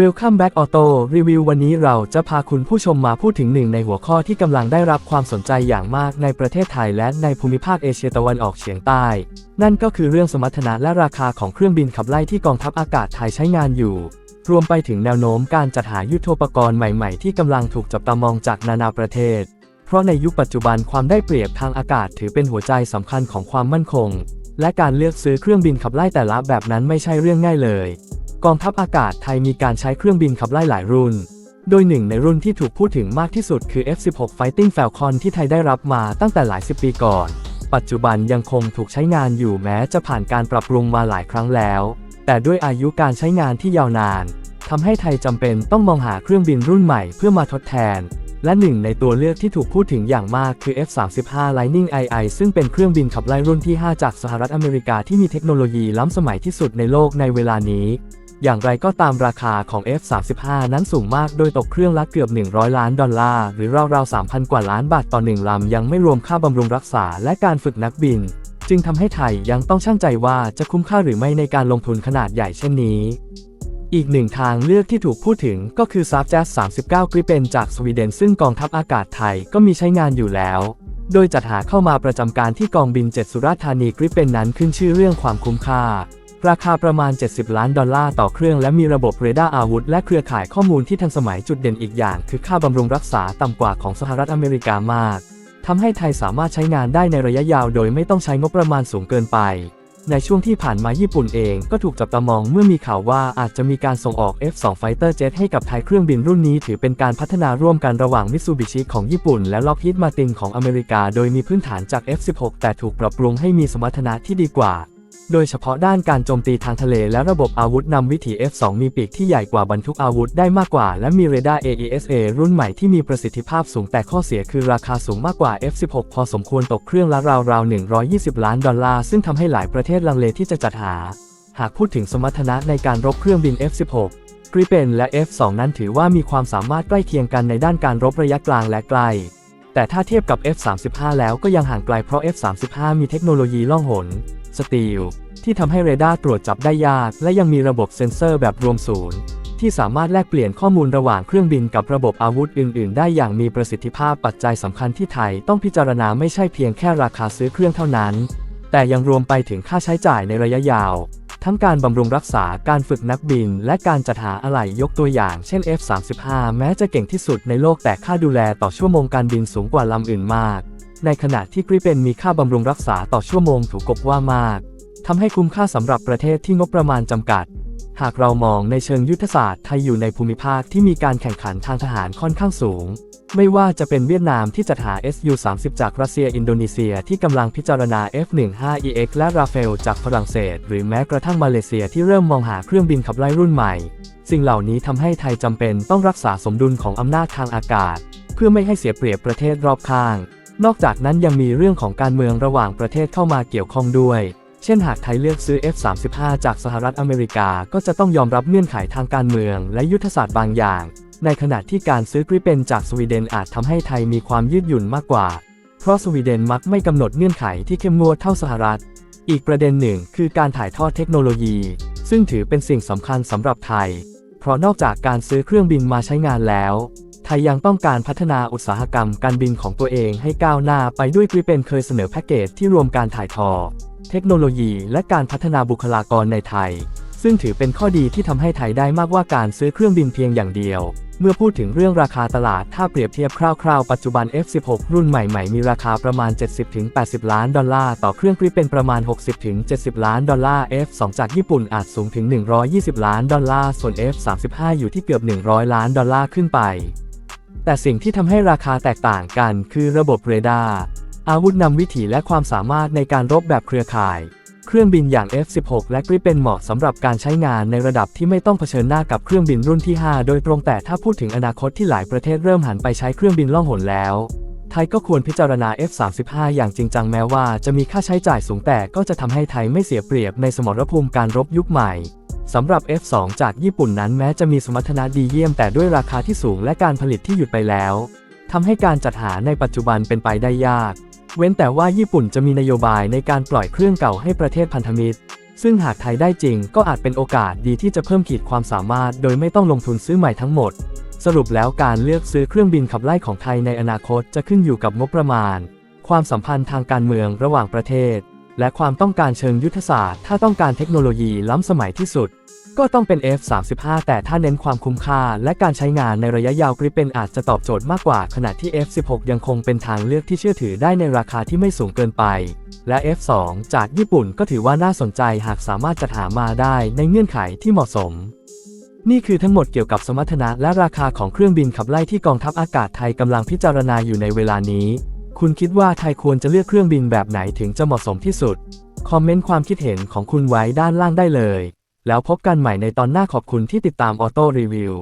Welcome back Auto Review วันนี้เราจะพาคุณผู้ชมมาพูดถึงหนึ่งในหัวข้อที่กำลังได้รับความสนใจอย่างมากในประเทศไทยและในภูมิภาคเอเชียตะวันออกเฉียงใต้ นั่นก็คือเรื่องสมรรถนะและราคาของเครื่องบินขับไล่ที่กองทัพอากาศไทยใช้งานอยู่ รวมไปถึงแนวโน้มการจัดหายุทโธปกรณ์ใหม่ๆ ที่กำลังถูกจับตามองจากนานาประเทศ เพราะในยุคปัจจุบันความได้เปรียบทางอากาศถือเป็นหัวใจสำคัญของความมั่นคง และการเลือกซื้อเครื่องบินขับไล่แต่ละแบบนั้นไม่ใช่เรื่องง่ายเลย กองทัพอากาศไทยมีการใช้เครื่องบินขับไล่หลายรุ่น โดยหนึ่งในรุ่นที่ถูกพูดถึงมากที่สุดคือ F-16 Fighting Falcon ที่ไทยได้รับมาตั้งแต่หลายสิบปีก่อน ปัจจุบันยังคงถูกใช้งานอยู่แม้จะผ่านการปรับปรุงมาหลายครั้งแล้ว แต่ด้วยอายุการใช้งานที่ยาวนานทำให้ไทยจำเป็นต้องมองหาเครื่องบินรุ่นใหม่เพื่อมาทดแทน และหนึ่งในตัวเลือกที่ถูกพูดถึงอย่างมากคือ F-35 Lightning II ซึ่งเป็นเครื่องบินขับไล่รุ่นที่ 5 จากสหรัฐอเมริกาที่มีเทคโนโลยีล้ำสมัยที่สุดในโลกในเวลานี้ อย่างไรก็ตามราคาของ F-35 นั้นสูงมาก โดยตกเครื่องละเกือบ 100 ล้านดอลลาร์ หรือราวๆ 3,000 กว่าล้านบาทต่อหนึ่งลำ ยังไม่รวมค่าบำรุงรักษาและการฝึกนักบิน จึงทำให้ไทยยังต้องชั่งใจว่าจะคุ้มค่าหรือไม่ในการลงทุนขนาดใหญ่เช่นนี้ อีกหนึ่งทางเลือกที่ถูกพูดถึงก็คือ s a f j a z 39 Gripen จากสวีเดน ซึ่งกองทัพอากาศไทยก็มีใช้งานอยู่แล้ว โดยจัดหาเข้ามาประจำการที่กองบิน 7 สุราษฎร์ธานี Gripen นั้นขึ้นชื่อเรื่องความคุ้มค่า ราคาประมาณ 70 ล้านดอลลาร์ต่อเครื่องและมีระบบเรดาร์อาวุธ และเครือข่ายข้อมูลที่ทันสมัยจุดเด่นอีกอย่าง คือค่าบำรุงรักษาต่ำกว่าของสหรัฐอเมริกามากทำให้ไทยสามารถใช้งานได้ในระยะยาวโดยไม่ต้องใช้งบประมาณสูงเกินไป ในช่วงที่ผ่านมาญี่ปุ่นเองก็ถูกจับตามองเมื่อมีข่าวว่าอาจจะมีการส่งออก F2 Fighter Jet ให้กับไทยเครื่องบินรุ่นนี้ถือเป็นการพัฒนาร่วมกันระหว่างมิตซูบิชิของญี่ปุ่นและล็อกฮีดมาตินของอเมริกา โดยมีพื้นฐานจาก F16 แต่ถูกปรับปรุงให้มีสมรรถนะที่ดีกว่า โดยเฉพาะด้านการโจมตีทางทะเลและระบบอาวุธนำวิถี F2 มีปีกที่ใหญ่กว่าบรรทุกอาวุธได้มากกว่า และมีเรดาร์ AESA รุ่นใหม่ที่มีประสิทธิภาพสูงแต่ข้อเสียคือราคาสูงมากกว่า F16 พอสมควรตกเครื่องละราวๆ 120 ล้านดอลลาร์ ซึ่งทำให้หลายประเทศลังเลที่จะจัดหา หากพูดถึงสมรรถนะในการรบเครื่องบิน F16 Gripen และ F2 นั้นถือว่ามีความสามารถใกล้เคียงกันในด้านการรบระยะกลางและไกล แต่ถ้าเทียบกับ F35 แล้วก็ยังห่างไกลเพราะ F35 มีเทคโนโลยีล่องหน สตีลที่ทำให้เรดาร์ตรวจจับได้ยาก และยังมีระบบเซ็นเซอร์แบบรวมศูนย์ ที่สามารถแลกเปลี่ยนข้อมูลระหว่างเครื่องบินกับระบบอาวุธอื่น ๆ ได้อย่างมีประสิทธิภาพปัจจัยสำคัญที่ไทยต้องพิจารณาไม่ใช่เพียงแค่ราคาซื้อเครื่องเท่านั้น แต่ยังรวมไปถึงค่าใช้จ่ายในระยะยาว ทั้งการบำรุงรักษาการฝึกนักบิน และการจัดหาอะไหล่ยกตัวอย่างเช่น F35 แม้จะเก่งที่สุดในโลกแต่ค่าดูแลต่อชั่วโมงการบินสูงกว่าลำอื่นมาก ในขณะที่กริเป็นมีค่าบำรุงรักษาต่อชั่วโมงถูกกบว่ามากทำให้คุ้มค่าสำหรับประเทศที่งบประมาณจำกัด หากเรามองในเชิงยุทธศาสตร์ไทยอยู่ในภูมิภาคที่มีการแข่งขันทางทหารค่อนข้างสูง ไม่ว่าจะเป็นเวียดนามที่จัดหา Su-30 จากรัสเซียอินโดนีเซียที่กำลังพิจารณา F-15EX และราเฟลจากฝรั่งเศส หรือแม้กระทั่งมาเลเซียที่เริ่มมองหาเครื่องบินขับไล่รุ่นใหม่ สิ่งเหล่านี้ทำให้ไทยจำเป็นต้องรักษาสมดุลของอำนาจทางอากาศ เพื่อไม่ให้เสียเปรียบประเทศรอบข้าง นอกจากนั้นยังมีเรื่องของการเมืองระหว่างประเทศเข้ามาเกี่ยวข้องด้วย เช่นหากไทยเลือกซื้อ F-35 จากสหรัฐอเมริกาก็จะต้องยอมรับเงื่อนไขทางการเมืองและยุทธศาสตร์บางอย่าง ในขณะที่การซื้อกริเป็นจากสวีเดนอาจทำให้ไทยมีความยืดหยุ่นมากกว่า เพราะสวีเดนมักไม่กำหนดเงื่อนไขที่เข้มงวดเท่าสหรัฐ อีกประเด็นหนึ่งคือการถ่ายทอดเทคโนโลยี ซึ่งถือเป็นสิ่งสำคัญสำหรับไทย เพราะนอกจากการซื้อเครื่องบินมาใช้งานแล้ว ทยยังต้องการพัฒนาอุตสาหกรรมการบินของตัวเองให้ก้าวหน้าไปด้วยกริเป็นเคยเสนอแพ็กเกจที่รวมการถ่ายทอดเทคโนโลยีและการพัฒนาบุคลากรในไทย ซึ่งถือเป็นข้อดีที่ทำให้ไทยได้มากกว่าการซื้อเครื่องบินเพียงอย่างเดียว เมื่อพูดถึงเรื่องราคาตลาดถ้าเปรียบเทียบคร่าวๆ ปัจจุบัน F16 รุ่นใหม่ๆ มีราคาประมาณ 70-80 ล้านดอลลาร์ต่อเครื่องกริเป็นประมาณ 60-70 ล้านดอลลาร์ F2 จากญี่ปุ่นอาจสูงถึง 120 ล้านดอลลาร์ส่วน F35 อยู่ที่เกือบ 100 ล้านดอลลาร์ขึ้นไป แต่สิ่งที่ทำให้ราคาแตกต่างกันคือระบบเรดาร์อาวุธนำวิถีและความสามารถในการรบแบบเครือข่าย เครื่องบินอย่าง F16 และกริเป็นเหมาะสำหรับการใช้งานในระดับที่ไม่ต้องเผชิญหน้ากับเครื่องบินรุ่นที่ 5 โดยตรงแต่ถ้าพูดถึงอนาคตที่หลายประเทศเริ่มหันไปใช้เครื่องบินล่องหนแล้ว ไทยก็ควรพิจารณา F35 อย่างจริงจังแม้ว่าจะมีค่าใช้จ่ายสูงแต่ก็จะทำให้ไทยไม่เสียเปรียบในสมรภูมิการรบยุคใหม่ สำหรับ F2 จากญี่ปุ่นนั้นแม้จะมีสมรรถนะดีเยี่ยมแต่ด้วยราคาที่สูงและการผลิตที่หยุดไปแล้วทำให้การจัดหาในปัจจุบันเป็นไปได้ยาก เว้นแต่ว่าญี่ปุ่นจะมีนโยบายในการปล่อยเครื่องเก่าให้ประเทศพันธมิตร ซึ่งหากไทยได้จริงก็อาจเป็นโอกาสดีที่จะเพิ่มขีดความสามารถ โดยไม่ต้องลงทุนซื้อใหม่ทั้งหมด สรุปแล้วการเลือกซื้อเครื่องบินขับไล่ของไทยในอนาคตจะขึ้นอยู่กับงบประมาณ ความสัมพันธ์ทางการเมืองระหว่างประเทศ และความต้องการเชิงยุทธศาสตร์ ถ้าต้องการเทคโนโลยีล้ำสมัยที่สุด ก็ต้องเป็น F35 แต่ถ้าเน้นความคุ้มค่า และการใช้งานในระยะยาวกริปเป็นอาจจะตอบโจทย์มากกว่า ขณะที่ F16 ยังคงเป็นทางเลือกที่เชื่อถือได้ในราคาที่ไม่สูงเกินไป และ F2 จากญี่ปุ่นก็ถือว่าน่าสนใจหากสามารถจัดหามาได้ในเงื่อนไขที่เหมาะสมนี่คือทั้งหมดเกี่ยวกับสมรรถนะและราคาของเครื่องบินขับไล่ที่กองทัพอากาศไทยกำลังพิจารณาอยู่ในเวลานี้ คุณคิดว่าไทยควรจะเลือกเครื่องบินแบบไหนถึงจะเหมาะสมที่สุด คอมเมนต์ความคิดเห็นของคุณไว้ด้านล่างได้เลย แล้วพบกันใหม่ในตอนหน้าขอบคุณที่ติดตามออโต้รีวิว